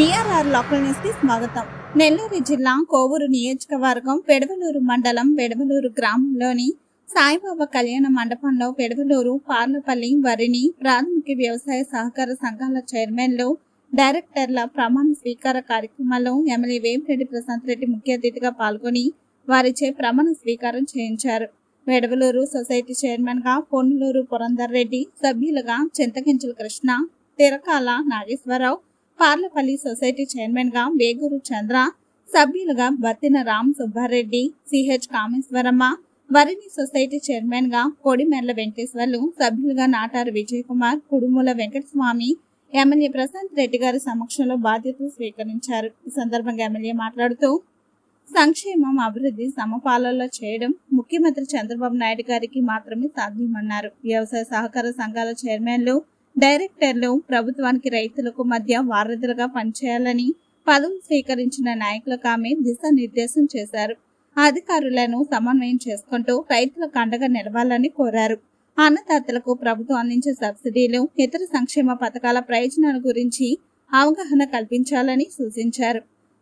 DRR local న్యూస్కి స్వాగతం. నెల్లూరు జిల్లా కోవూరు నియోజకవర్గం పెడవలూరు మండలం పెడవలూరు గ్రామంలోని సాయిబాబా కళ్యాణ మండపంలో పెడవలూరు పార్లపల్లి వరిని ప్రాథమిక వ్యవసాయ సహకార సంఘాల చైర్మన్లు డైరెక్టర్ల ప్రమాణ స్వీకార కార్యక్రమంలో ఎమ్మెల్యే వేమిరెడ్డి ప్రశాంత్ రెడ్డి ముఖ్య అతిథిగా పాల్గొని వారిచే ప్రమాణ స్వీకారం చేయించారు. వెడవలూరు సొసైటీ చైర్మన్గా పొన్నులూరు పురందర్ రెడ్డి సభ్యులుగా చింతకించుల కృష్ణ తిరకాల నాగేశ్వరరావు పార్లపల్లి సొసైటీ చైర్మన్గా వేగూరు చంద్ర సభ్యులుగా బత్తిన రామ్ సుబ్బారెడ్డి సిహెచ్ కామేశ్వరమ్మ వరిని సొసైటీ చైర్మన్గా కొడిమెర్ల వెంకటేశ్వర్లు సభ్యులుగా నాటారు విజయ్ కుమార్ కుడుముల వెంకటస్వామి ఎమ్మెల్యే ప్రశాంత్ రెడ్డి గారి సమక్షంలో బాధ్యతలు స్వీకరించారు. ఈ సందర్భంగా ఎమ్మెల్యే మాట్లాడుతూ సంక్షేమం అభివృద్ధి సమపాలనలో చేయడం ముఖ్యమంత్రి చంద్రబాబు నాయుడు గారికి మాత్రమే సాధ్యమన్నారు. వ్యవసాయ సహకార సంఘాల చైర్మన్లు డైరెక్టర్లు ప్రభుత్వానికి రైతులకు మధ్య వారధులుగా పనిచేయాలని పదవి స్వీకరించిన నాయకులకు ఆమె దిశానిర్దేశం చేశారు. అధికారులను సమన్వయం చేసుకుంటూ రైతులకు అండగా నిలవాలని కోరారు. అన్నదాతలకు ప్రభుత్వం అందించే సబ్సిడీలు ఇతర సంక్షేమ పథకాల ప్రయోజనాల గురించి అవగాహన కల్పించాలని సూచించారు.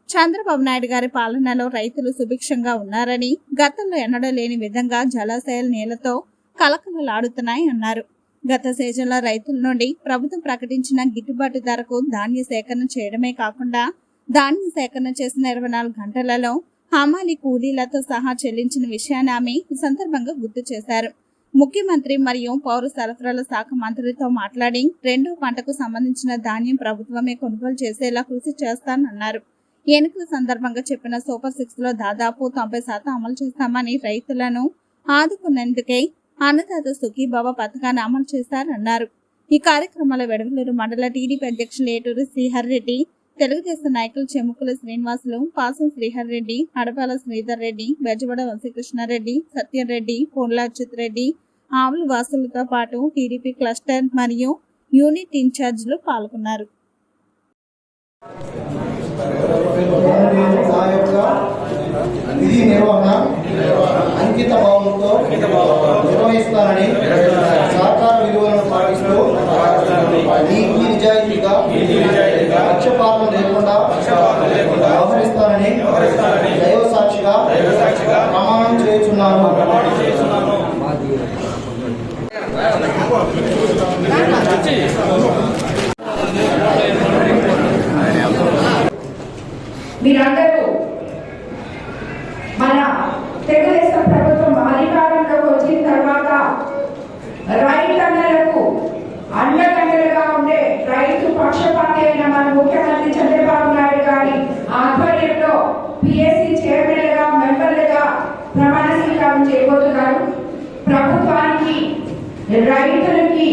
చంద్రబాబు నాయుడు గారి పాలనలో రైతులు సుభిక్షంగా ఉన్నారని గతంలో ఎన్నడూ లేని విధంగా జలాశయాల నీళ్ళతో కలకలలాడుతున్నాయన్నారు. అన్నారు గత సీజన్లో రైతుల నుండి ప్రభుత్వం ప్రకటించిన గిట్టుబాటు ధరకు ధాన్య సేకరణ చేయడమే కాకుండా ధాన్యం సేకరణ చేసిన ఇరవై నాలుగు గంటలలో హమాలి కూలీలతో సహా చెల్లించిన విషయాన్ని ఆమె ఈ సందర్భంగా గుర్తు చేశారు. ముఖ్యమంత్రి మరియు పౌర సరఫరాల శాఖ మంత్రితో మాట్లాడి రెండో పంటకు సంబంధించిన ధాన్యం ప్రభుత్వమే కొనుగోలు చేసేలా కృషి చేస్తానన్నారు. ఎన్నికల సందర్భంగా చెప్పిన సూపర్ సిక్స్లో దాదాపు తొంభై శాతం అమలు చేస్తామని రైతులను ఆదుకునేందుకే అన్నదాత సుఖీబాబా పథకాన్ని అమలు చేశారన్నారు ఈ కార్యక్రమంలో వెడవలూరు మండల టీడీపీ అధ్యక్షులు ఏటూరు శ్రీహర్ రెడ్డి తెలుగుదేశం నాయకులు చెముకుల శ్రీనివాసులు పాసం శ్రీహర్ రెడ్డి అడపాల శ్రీధర్ రెడ్డి బెజవాడ వంశీకృష్ణారెడ్డి సత్యరెడ్డి పొన్ల అచ్యుత్ రెడ్డి ఆవుల వాసులతో పాటు టీడీపీ క్లస్టర్ మరియు యూనిట్ ఇన్ఛార్జీలు పాల్గొన్నారు. నిర్వహణ అంకిత భావంతో నిర్వహిస్తానని సహకార విలువలను పాటిస్తూ నీతి నిజాయితీగా పక్షపాతం లేకుండా వ్యవహరిస్తానని దైవ సాక్షిగా ప్రమాణం చేస్తున్నాను మీరందరూ మన తెలుగుదేశం రైతన్నలకు అండదండలుగా ఉండే రైతు పక్షపాతి అయిన మన ముఖ్యమంత్రి చంద్రబాబు నాయుడు గారి ఆధ్వర్యంలో పిఎస్సి చైర్మన్లుగా మెంబర్లుగా ప్రమాణ స్వీకారం చేయబోతున్నారు. ప్రభుత్వానికి రైతులకి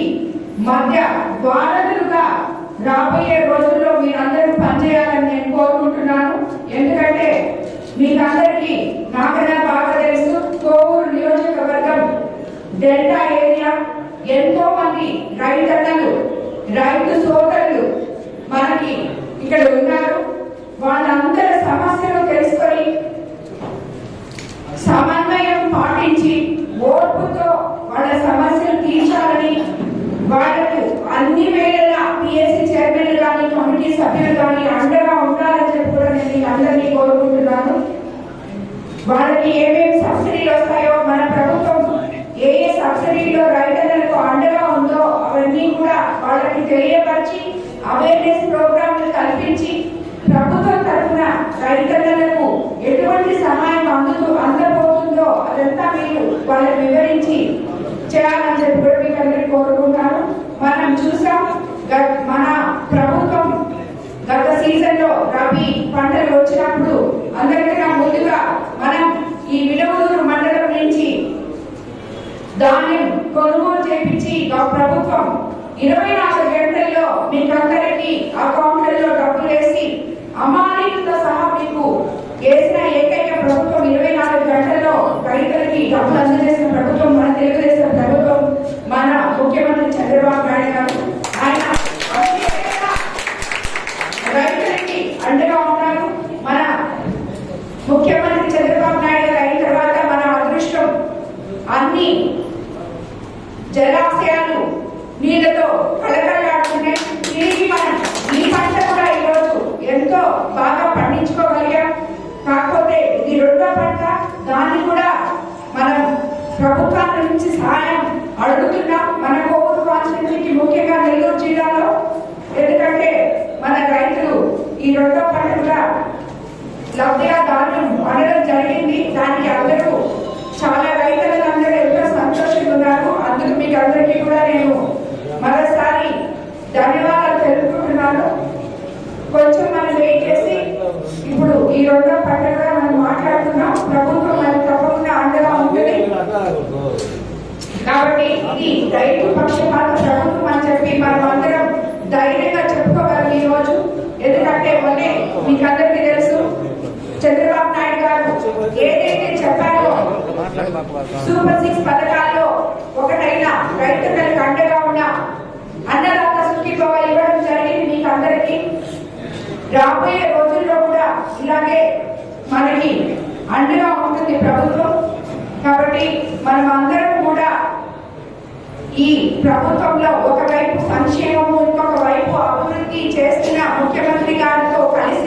మధ్య వారధులుగా రాబోయే రోజుల్లో మీరందరూ పనిచేయాలని నేను అన్ని వేళలా పిఎస్సి చైర్మన్ కానీ కమిటీ సభ్యులు కానీ అండగా ఉండాలని చెప్పి కూడా నేను అందరినీ కోరుకుంటున్నాను. వాళ్ళకి ఏమేమి సబ్సిడీలు వస్తాయో మన ప్రభుత్వం ఏ ఏ సబ్సిడీలో రైతులకు అండగా ఉందో అవన్నీ కూడా వాళ్ళకి తెలియపరిచి అవేర్నెస్ ప్రోగ్రాంలు కల్పించి ప్రభుత్వం తరఫున రైతన్నలకు ఎటువంటి సహాయం అందుతూ అందబోతుందో అదంతా మీరు వాళ్ళకి వివరించి చేయాలని చెప్పి కూడా మీకు అందరికీ కోరుకుంటాను మనం చూసాం గత- మన ప్రభుత్వం గత సీజన్లో రబీ పంటలు వచ్చినప్పుడు అందరికన్నా ముందుగా మనం ఈ విలువూరు మండలం నుంచి ధాన్యం కొనుగోలు చేపించి ప్రభుత్వం ఇరవై నాలుగు గంటల్లో మీకందరికి అకౌంట్లలో డబ్బులు వేసి అమానీలతో సహా మీకు వేసిన ఏకైక ప్రభుత్వం ఇరవై నాలుగు గంటల్లో రైతులకి డబ్బులు అందజేసిన ప్రభుత్వం మన తెలుగుదేశం ప్రభుత్వం మన ముఖ్యమంత్రి చంద్రబాబు నాయుడు గారు ఆయన అన్ని వేళలా రైతులకి అండగా ఉన్నారు మన ముఖ్యమంత్రి చంద్రబాబు నాయుడు గారు అయిన తర్వాత మన అదృష్టం అన్ని జలాశయాలు నీళ్ళతో కలకలాడుతున్నాయి తిరిగి మనం ఈ పంట ప్రభుత్వాల నుంచి సహాయం అడుగుతున్నాం. మన కోవూరు కాన్స్టిట్యూన్సీకి ముఖ్యంగా నెల్లూరు జిల్లాలో ఎందుకంటే మన రైతులు ఈ రెండో పంట కూడా లబ్ధిదారులు అనడం జరిగింది దానికి అందరూ చాలా రైతులందరూ ఎంతో సంతోషంగా ఉన్నారు అందుకు మీకు అందరికీ కూడా నేను మరోసారి ధన్యవాదాలు తెలుపుకుంటున్నాను కొంచెం మనం వెయిట్ చేసి ఇప్పుడు ఈ రెండో పంట కూడా మనం మాట్లాడుతున్నాం ప్రభుత్వం మనకు తప్పకుండా అండగా ఉంటుంది కాబట్టి ఈ రైతు పక్షపాత ప్రభుత్వం అని చెప్పి మనం అందరం ధైర్యంగా చెప్పుకోగలం ఈ రోజు. ఎందుకంటే మొన్నే మీకందరికీ తెలుసు చంద్రబాబు నాయుడు గారు ఏదైతే చెప్పారో సూపర్ సిక్స్ పథకాల్లో ఒకటైన రైతులకు అండగా ఉన్న అన్నదాత సుఖీభవ ఇవ్వడం జరిగింది మీకు అందరికీ రాబోయే రోజుల్లో కూడా ఇలాగే మనకి అండగా ఉంటుంది ప్రభుత్వం. కాబట్టి మనం అందరం కూడా ఈ ప్రభుత్వంలో ఒకవైపు సంక్షేమము ఇంకొక వైపు అభివృద్ధి చేస్తున్న ముఖ్యమంత్రి గారితో కలిసి